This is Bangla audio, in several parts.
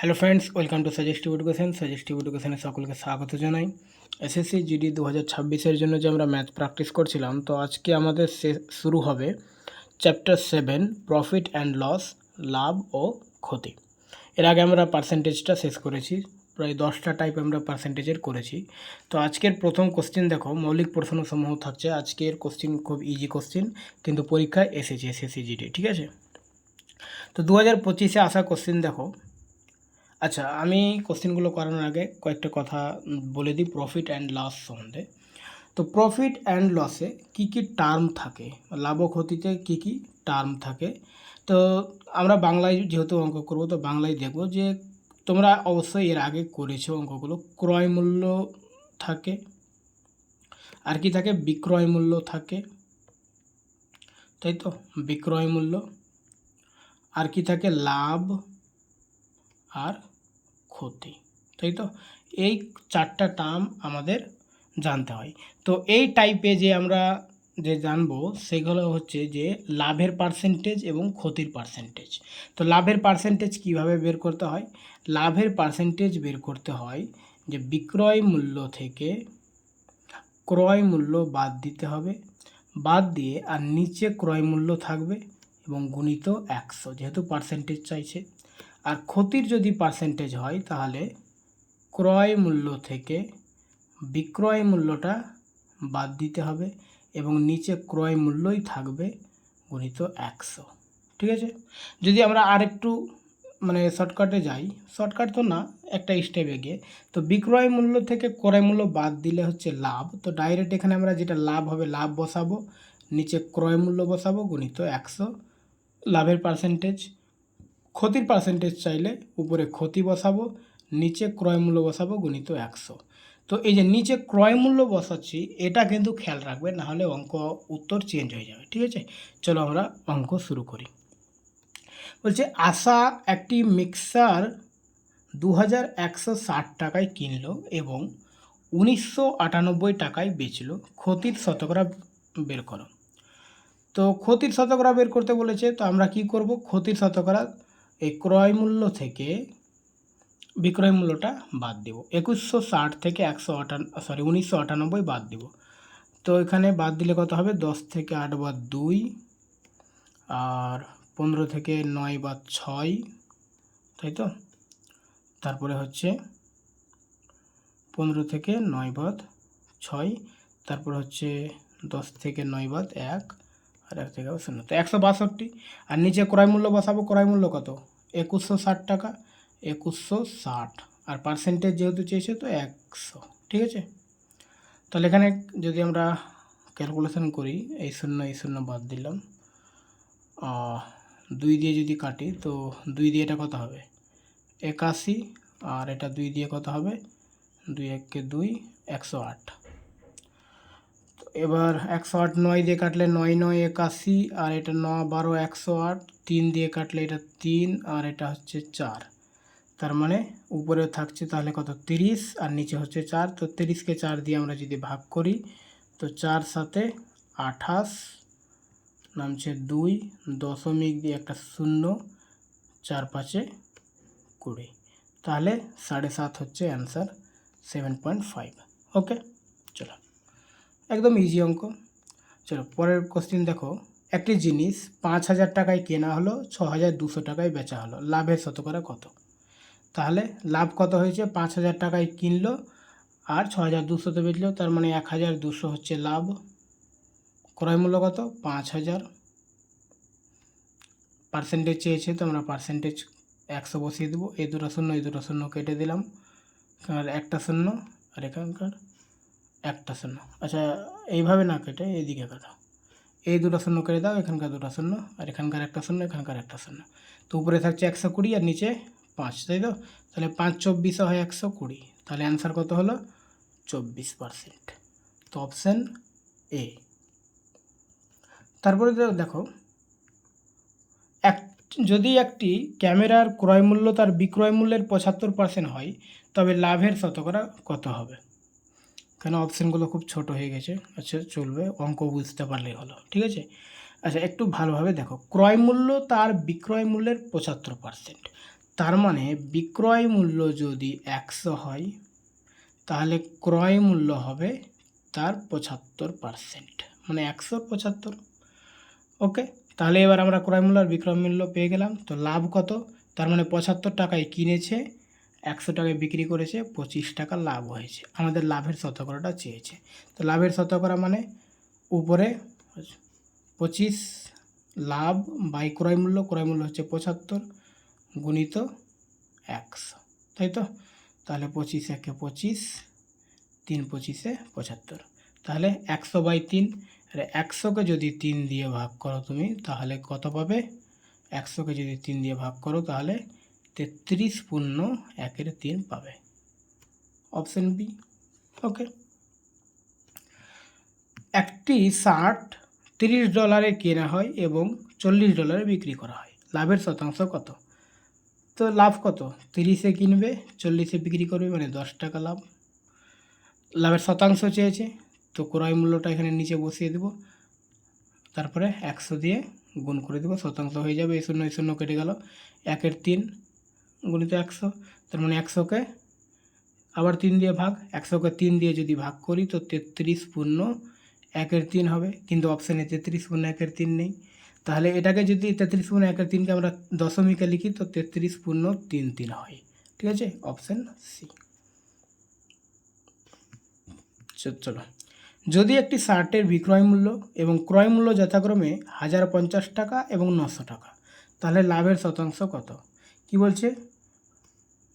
Hello friends welcome to suggestive education suggestive এডুকেশনে সকলকে স্বাগত জানাই। এসএসসি জিডি দু হাজার ছাব্বিশের জন্য যে আমরা ম্যাথ প্র্যাকটিস করছিলাম, তো আজকে আমাদের শুরু হবে chapter seven profit and loss লাভ ও ক্ষতি। এর আগে আমরা পার্সেন্টেজটা শেষ করেছি, প্রায় দশটা টাইপ আমরা পার্সেন্টেজের করেছি। তো আজকের প্রথম কোশ্চেন দেখো, মৌলিক প্রশ্নসমূহ থাকছে। আজকের কোশ্চেন খুব ইজি কোশ্চেন কিন্তু পরীক্ষায় এসেছে এসএসসি জিডি ঠিক আছে? তো দু হাজার পঁচিশে আসা কোশ্চেন দেখো। আচ্ছা আমি কোশ্চেনগুলো করানোর আগে কয়েকটা কথা বলে দিই প্রফিট অ্যান্ড লস সম্বন্ধে। তো প্রফিট অ্যান্ড লসে কি কি টার্ম থাকে? লাভ ক্ষতিতে কি কি টার্ম থাকে? তো আমরা বাংলায় যেহেতু অঙ্ক করব, তো বাংলায় দেখব যে তোমরা অবশ্যই এর আগে করেছ অঙ্কগুলো। ক্রয় মূল্য থাকে, আর কি থাকে? বিক্রয় মূল্য থাকে, তাই তো? বিক্রয় মূল্য, আর কি থাকে? লাভ, আর ক্ষতি, তাই তো? এই চারটা টার্ম আমাদের জানতে হয়। তো এই টাইপে যে আমরা যে জানব, সেগুলো হচ্ছে যে লাভের পার্সেন্টেজ এবং ক্ষতির পার্সেন্টেজ তো লাভের পার্সেন্টেজ কীভাবে বের করতে হয়? লাভের পার্সেন্টেজ বের করতে হয় যে বিক্রয় মূল্য থেকে ক্রয় মূল্য বাদ দিতে হবে। বাদ দিয়ে আর নিচে ক্রয় মূল্য থাকবে এবং গুণিত একশো, যেহেতু পার্সেন্টেজ চাইছে। আর ক্ষতির যদি পার্সেন্টেজ হয়, তাহলে ক্রয় মূল্য থেকে বিক্রয় মূল্যটা বাদ দিতে হবে এবং নিচে ক্রয় মূল্যই থাকবে গুণিত একশো। ঠিক আছে? যদি আমরা আরেকটু মানে শর্টকাটে যাই শর্টকাট তো না, একটা স্টেপ এগিয়ে। তো বিক্রয় মূল্য থেকে ক্রয় মূল্য বাদ দিলে হচ্ছে লাভ। তো ডাইরেক্ট এখানে আমরা যেটা লাভ হবে, লাভ বসাবো, নিচে ক্রয় মূল্য বসাবো, গুণিত একশো। লাভের পার্সেন্টেজ ক্ষতির পার্সেন্টেজ চাইলে উপরে ক্ষতি বসাবো, নিচে ক্রয় মূল্য বসাবো, গুণিত একশো। তো এই যে নিচে ক্রয় মূল্য বসাচ্ছি, এটা কিন্তু খেয়াল রাখবে নাহলে অঙ্ক উত্তর চেঞ্জ হয়ে যাবে, ঠিক আছে? চলো আমরা অঙ্ক শুরু করি। বলছে, আশা একটি মিক্সার দু হাজার একশো ষাট টাকায় কিনলো এবং উনিশশো আটানব্বই টাকায় বেচলো। ক্ষতির শতকরা বের করো। তো ক্ষতির শতকরা বের করতে বলেছে, তো আমরা কি করব? ক্ষতির শতকরা এই ক্রয় মূল্য থেকে বিক্রয় মূল্যটা বাদ দেব। একুশশো ষাট থেকে একশো আটান সরি উনিশশো আটানব্বই বাদ দেব। তো এখানে বাদ দিলে কত হবে? দশ থেকে আট বাদ দুই, আর পনেরো থেকে নয় বাদ ছয়, তাই তো? তারপরে হচ্ছে পনেরো থেকে নয় বাদ ছয়, তারপর হচ্ছে দশ থেকে নয় বাদ এক এক থেকে শূন্য তো একশো বাষট্টি। আর নিচে ক্রয় মূল্য বসাবো, ক্রয় মূল্য কত? একুশশো ষাট টাকা, একুশশো ষাট। আর পার্সেন্টেজ যেহেতু চেয়েছে তো একশো, ঠিক আছে? তাহলে এখানে যদি আমরা ক্যালকুলেশন করি, এই শূন্য এই শূন্য বাদ দিলাম দুই দিয়ে যদি কাটি, তো দুই দিয়ে এটা কত হবে? একাশি, আর এটা দুই দিয়ে কত হবে? দুই এককে দুই, একশো আট। এবার একশো আট নয় দিয়ে কাটলে নয় নয় একাশি, আর এটা ন বারো একশো আট, তিন দিয়ে কাটলে এটা তিন, আর এটা হচ্ছে চার। তার মানে উপরে থাকছে তাহলে কত? তিরিশ, আর নিচে হচ্ছে চার। তো তিরিশকে চার দিয়ে আমরা যদি ভাগ করি, তো চার সাথে আঠাশ নামছে দুই, দশমিক দিয়ে একটা শূন্য, চার পাঁচে কুড়ি। তাহলে সাড়ে সাত হচ্ছে answer, seven point five. Okay? একদম ইজি অঙ্ক। চলো, পরের কোশ্চেন দেখো। একটি জিনিস পাঁচ হাজার টাকায় কেনা হলো, ছ হাজার দুশো টাকায় বেচা হলো। লাভের শতকরা কত? তাহলে লাভ কত হয়েছে? পাঁচ হাজার টাকায় কিনলো আর ছ হাজার দুশোতে বেচলো, তার মানে এক হাজার দুশো হচ্ছে লাভ। ক্রয় মূল্য কত? পাঁচ হাজার। পার্সেন্টেজ চেয়েছে, তো আমরা পার্সেন্টেজ একশো বসিয়ে দেবো। এই দুটো শূন্য এই দুটো শূন্য কেটে দিলাম। আর একটা শূন্য, আর এখানকার একটা শূন্য। আচ্ছা এইভাবে না কেটে এইদিকে কাটো। এই দুটো শূন্য কেটে দাও, এখানকার দুটো শূন্য, আর এখানকার একটা শূন্য, এখানকার একটা শূন্য। তো উপরে থাকছে একশো কুড়ি আর নিচে পাঁচ, তাই তো? তাহলে পাঁচ চব্বিশে হয় একশো কুড়ি। তাহলে অ্যান্সার কত হলো? চব্বিশ পার্সেন্ট তো অপশান এ তারপরে দেখো, এক, যদি একটি ক্যামেরার ক্রয় মূল্য তার বিক্রয় মূল্যের পঁচাত্তর পার্সেন্ট হয়, তবে লাভের শতকরা কত হবে? কেন অপশানগুলো খুব ছোট হয়ে গেছে আচ্ছা চলবে, অঙ্ক বুঝতে পারলেই হলো, ঠিক আছে? আচ্ছা একটু ভালোভাবে দেখো, ক্রয় মূল্য তার বিক্রয় মূল্যের পঁচাত্তর পার্সেন্ট তার মানে বিক্রয় মূল্য যদি একশো হয়, তাহলে ক্রয় মূল্য হবে তার পঁচাত্তর পার্সেন্ট মানে একশো পঁচাত্তর ওকে তাহলে এবার আমরা ক্রয় মূল্য আর বিক্রয় মূল্য পেয়ে গেলাম, তো লাভ কত? তার মানে পঁচাত্তর টাকায় কিনেছে একশো টাকায় বিক্রি করেছে, পঁচিশ টাকা লাভ হয়েছে। আমাদের লাভের শতকরাটা চেয়েছে। তো লাভের শতকরা মানে উপরে পঁচিশ লাভ বাই ক্রয় মূল্য ক্রয় মূল্য হচ্ছে পঁচাত্তর গুণিত একশো। তাই তো? তাহলে পঁচিশ একে পঁচিশ, তিন পঁচিশে পঁচাত্তর। তাহলে একশো বাই তিন, আর একশোকে যদি তিন দিয়ে ভাগ করো তুমি, তাহলে কত পাবে? একশোকে যদি তিন দিয়ে ভাগ করো, তাহলে তেত্রিশ পূর্ণ একের তিন পাবে। অপশন বি ওকে একটি শার্ট তিরিশ ডলারে কেনা হয় এবং চল্লিশ ডলারে বিক্রি করা হয়। লাভের শতাংশ কত? তো লাভ কত? তিরিশে কিনবে, চল্লিশে বিক্রি করবে মানে দশ টাকা লাভ। লাভের শতাংশ চেয়েছে, তো ক্রয় মূল্যটা এখানে নিচে বসিয়ে দেব। তারপরে একশো দিয়ে গুণ করে দেবো, শতাংশ হয়ে যাবে, এই শূন্য এই শূন্য কেটে গেল। একের তিন গুণিত একশো, তার মানে একশোকে আবার তিন দিয়ে ভাগ, একশোকে তিন দিয়ে যদি ভাগ করি তো তেত্রিশ পূর্ণ একের তিন হবে, কিন্তু অপশানে তেত্রিশ পূর্ণ একের তিন নেই। তাহলে এটাকে যদি তেত্রিশ পূর্ণ একের তিনকে আমরা দশমিকে লিখি তো তেত্রিশ পূর্ণ তিন তিন হয়। ঠিক আছে? অপশান সি চলো। যদি একটি শার্টের বিক্রয় মূল্য এবং ক্রয় মূল্য যথাক্রমে হাজার পঞ্চাশ টাকা এবং নশো টাকা, তাহলে লাভের শতাংশ কত? কি বলছে?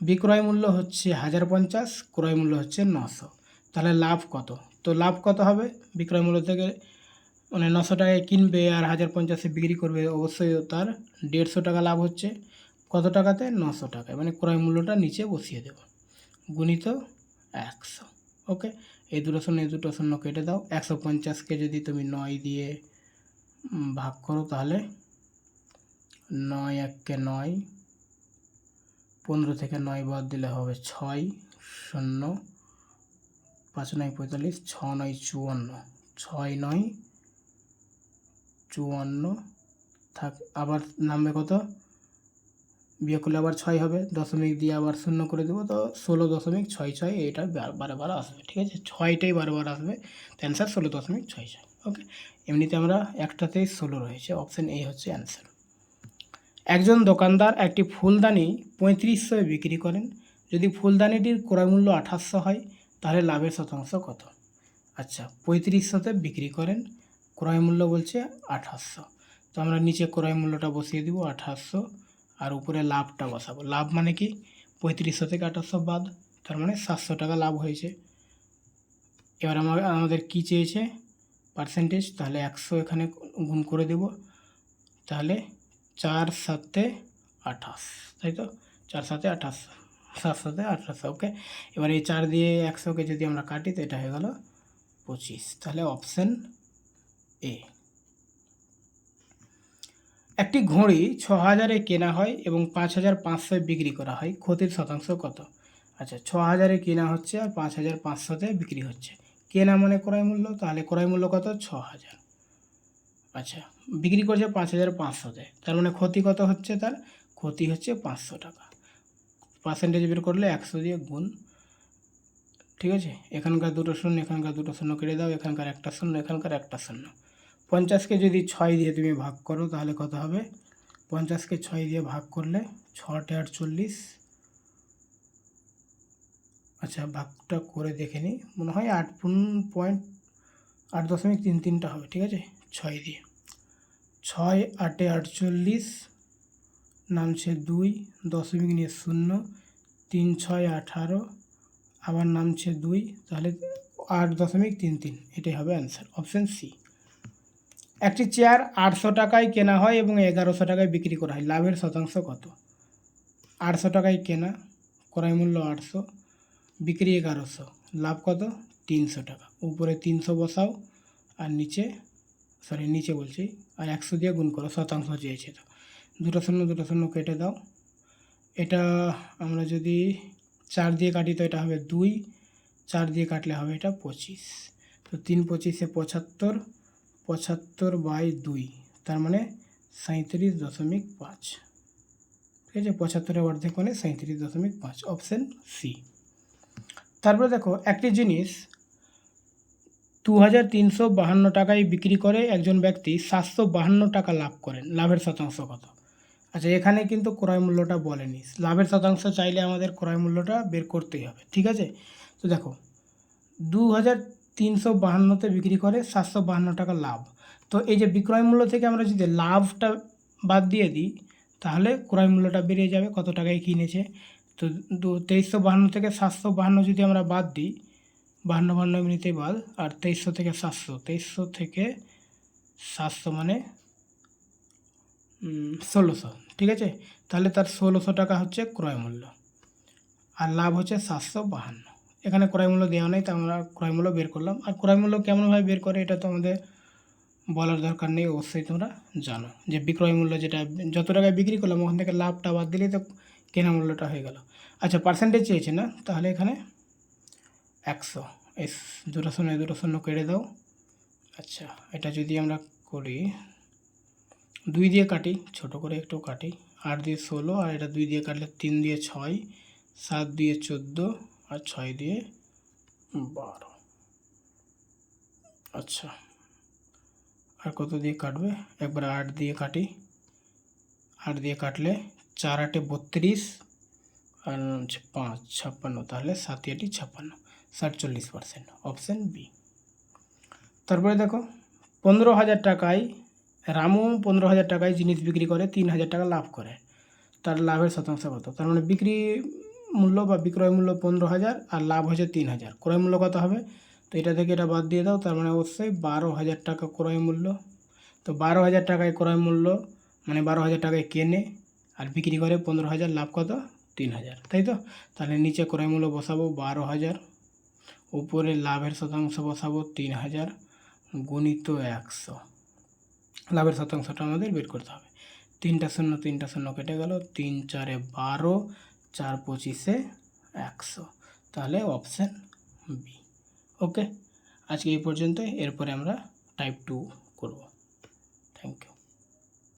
বিক্রয় মূল্য হচ্ছে হাজার পঞ্চাশ, ক্রয় মূল্য হচ্ছে নশো। তাহলে লাভ কত? তো লাভ কত হবে? বিক্রয় মূল্য থেকে মানে নশো টাকায় কিনবে আর হাজার পঞ্চাশে বিক্রি করবে, অবশ্যই তার দেড়শো টাকা লাভ হচ্ছে। কত টাকাতে? নশো টাকায়। মানে ক্রয় মূল্যটা নিচে বসিয়ে দেব। গুণিত একশো। ওকে? এই দুটো শূন্য, এই দুটো শূন্য কেটে দাও। একশো পঞ্চাশকে যদি তুমি নয় দিয়ে ভাগ করো তাহলে নয় এককে নয় পনেরো থেকে নয় বাদ দিলে হবে ছয় শূন্য, পাঁচ নয় পঁয়তাল্লিশ, ছ নয় চুয়ান্ন। ছয় নয় চুয়ান্ন, থাক, আবার নামবে কত? বিয়োগ করলে আবার ছয় হবে, দশমিক দিয়ে আবার শূন্য করে দেবো, তো ষোলো দশমিক ছয় ছয় বার- বারবার আসবে, ঠিক আছে? ছয়টাই বারবার আসবে অ্যান্সার ষোলো দশমিক ছয় ছয় ওকে এমনিতে আমরা একটাতেই ষোলো রয়েছে অপশান এই হচ্ছে অ্যান্সার একজন দোকানদার একটি ফুলদানি পঁয়ত্রিশশো বিক্রি করেন। যদি ফুলদানিটির ক্রয় মূল্য আঠাশশো হয়, তাহলে লাভের শতাংশ কত? আচ্ছা পঁয়ত্রিশশোতে বিক্রি করেন, ক্রয় মূল্য বলছে আঠাশশো। তো আমরা নিচে ক্রয় মূল্যটা বসিয়ে দিব আঠাশশো, আর উপরে লাভটা বসাবো। লাভ মানে কি? পঁয়ত্রিশশো থেকে আঠাশশো বাদ, তার মানে সাতশো টাকা লাভ হয়েছে। এবার আমার আমাদের কী চেয়েছে? পার্সেন্টেজ, তাহলে একশো এখানে গুণ করে দেব। তাহলে চার সাতে আঠাশ, তাই তো? চার সাতে আঠাশ, সাত সাতে আঠাশ ওকে এবার এই চার দিয়ে একশোকে যদি আমরা কাটি, তো এটা হয়ে গেল পঁচিশ। তাহলে অপশান এ একটি ঘড়ি ছ হাজারে কেনা হয় এবং পাঁচ হাজার পাঁচশোয় বিক্রি করা হয়। ক্ষতির শতাংশ কত? আচ্ছা ছ হাজারে কেনা হচ্ছে আর পাঁচ হাজার পাঁচশোতে বিক্রি হচ্ছে। কেনা মানে ক্রয় মূল্য? তাহলে ক্রয় মূল্য কত? ছ হাজার আচ্ছা বিক্রি করছে পাঁচ হাজার পাঁচশোতে তার মানে ক্ষতি কত হচ্ছে তার? ক্ষতি হচ্ছে পাঁচশো টাকা। পার্সেন্টেজ বের করলে একশো দিয়ে গুণ। ঠিক আছে? এখানকার দুটো শূন্য, এখানকার দুটো শূন্য কেটে দাও, এখানকার একটা শূন্য, এখানকার একটা শূন্য। পঞ্চাশকে যদি ছয় দিয়ে তুমি ভাগ করো, তাহলে কত হবে? পঞ্চাশকে ছয় দিয়ে ভাগ করলে ছটে আটচল্লিশ। আচ্ছা ভাগটা করে দেখে নিই। মনে হয় আট পয়েন্ট, আট দশমিক তিন তিনটা হবে, ঠিক আছে? ছয় দিয়ে। ছয়, আটে আটচল্লিশ, নামছে দুই, দশমিক নিয়ে শূন্য, তিন, ছয়, আঠারো, আবার নামছে দুই, তাহলে আট দশমিক তিন তিন, এটাই হবে অ্যান্সার অপশান সি একটি চেয়ার আটশো টাকায় কেনা হয় এবং এগারোশো টাকায় বিক্রি করা হয়, লাভের শতাংশ কত? আটশো টাকায় কেনা, ক্রয় মূল্য আটশো, বিক্রি এগারোশো, লাভ কত? তিনশো টাকা, উপরে তিনশো বসাও, আর নিচে সরি, নিচে বলছি, আর একশো দিয়ে গুণ করো, শতাংশ চেয়েছে তো। দুটো শূন্য দুটো শূন্য কেটে দাও। এটা আমরা যদি চার দিয়ে কাটি তো এটা হবে দুই, চার দিয়ে কাটলে হবে এটা পঁচিশ। তো তিন পঁচিশে পঁচাত্তর পঁচাত্তর বাই দুই, তার মানে সাঁইত্রিশ দশমিক পাঁচ। ঠিক আছে, পঁচাত্তরের অর্ধেক মানে সাঁত্রিশ দশমিক পাঁচ, অপশান সি। তারপরে দেখো, একটি জিনিস দু হাজার তিনশো বাহান্ন টাকায় বিক্রি করে একজন ব্যক্তি সাতশো বাহান্ন টাকা লাভ করেন, লাভের শতাংশ কত? আচ্ছা এখানে কিন্তু ক্রয় মূল্যটা বলেনি। লাভের শতাংশ চাইলে আমাদের ক্রয় মূল্যটা বের করতেই হবে, ঠিক আছে? তো দেখো দু হাজার তিনশো বাহান্নতে বিক্রি করে সাতশো বাহান্ন টাকা লাভ। তো এই যে বিক্রয় মূল্য থেকে আমরা যদি লাভটা বাদ দিয়ে দিই, তাহলে ক্রয় মূল্যটা বেরিয়ে যাবে, কত টাকায় কিনেছে? তো দু, তেইশশো বাহান্ন থেকে সাতশো বাহান্ন যদি আমরা বাদ দিই বাহান্ন বাহান্ন এমনিতেই বাদ আর তেইশশো থেকে সাতশো। তেইশশো থেকে সাতশো মানে ষোলোশো। ঠিক আছে? তাহলে তার ষোলোশো টাকা হচ্ছে ক্রয় মূল্য। আর লাভ হচ্ছে সাতশো বাহান্ন। এখানে ক্রয় মূল্য দেওয়া নেই তো আমরা ক্রয় মূল্য বের করলাম। আর ক্রয় মূল্য কেমনভাবে বের করে, এটা তো আমাদের বলার দরকার নেই, অবশ্যই তোমরা জানো। যে বিক্রয় মূল্য যেটা, যত টাকায় বিক্রি করলাম, ওখান থেকে লাভটা বাদ দিলেই তো কেনা মূল্যটা হয়ে গেল। আচ্ছা পার্সেন্টেজ চেয়েছে না? তাহলে এখানে একশো। এস দুটো শূন্য দুটো শূন্য কেটে দাও। আচ্ছা এটা যদি আমরা করি, দুই দিয়ে কাটি, ছোট করে একটু কাটি। আট দিয়ে ষোলো, আর এটা দুই দিয়ে কাটলে তিন দিয়ে ছয়, সাত দিয়ে চোদ্দ, আর ছয় দিয়ে বারো। আচ্ছা আর কত দিয়ে কাটবে? একবার আট দিয়ে কাটি। আট দিয়ে কাটলে চার আটে বত্রিশ, আর হচ্ছে পাঁচ, ছাপ্পান্ন, তাহলে সাত আটি ছাপ্পান্ন। সাতচল্লিশ পার্সেন্ট অপশান বি তারপরে দেখো, পনেরো হাজার টাকায়, রামু পনেরো হাজার টাকায় জিনিস বিক্রি করে, তিন হাজার টাকা লাভ করে। তার লাভের শতাংশ কত? তার মানে বিক্রি মূল্য বা বিক্রয় মূল্য পনেরো হাজার, আর লাভ হচ্ছে তিন হাজার। ক্রয় মূল্য কত হবে? তো এটা থেকে এটা বাদ দিয়ে দাও, তার মানে অবশ্যই বারো হাজার টাকা ক্রয় মূল্য। তো বারো হাজার টাকায় ক্রয় মূল্য মানে বারো হাজার টাকায় কেনে, আর বিক্রি করে পনেরো হাজার, লাভ কত? তিন হাজার। তাই তো? তাহলে নিচে ক্রয় মূল্য বসাবো, বারো হাজার। উপরে লাভের শতাংশ বসাবো তিন হাজার গুণিত একশো। লাভের শতাংশটা আমাদের বের করতে হবে। তিনটা শূন্য তিনটা শূন্য কেটে গেল। তিন, চারে বারো, চার পঁচিশে একশো। তাহলে অপশান বি ওকে আজকে এই পর্যন্ত এরপরে আমরা টাইপ টু করব।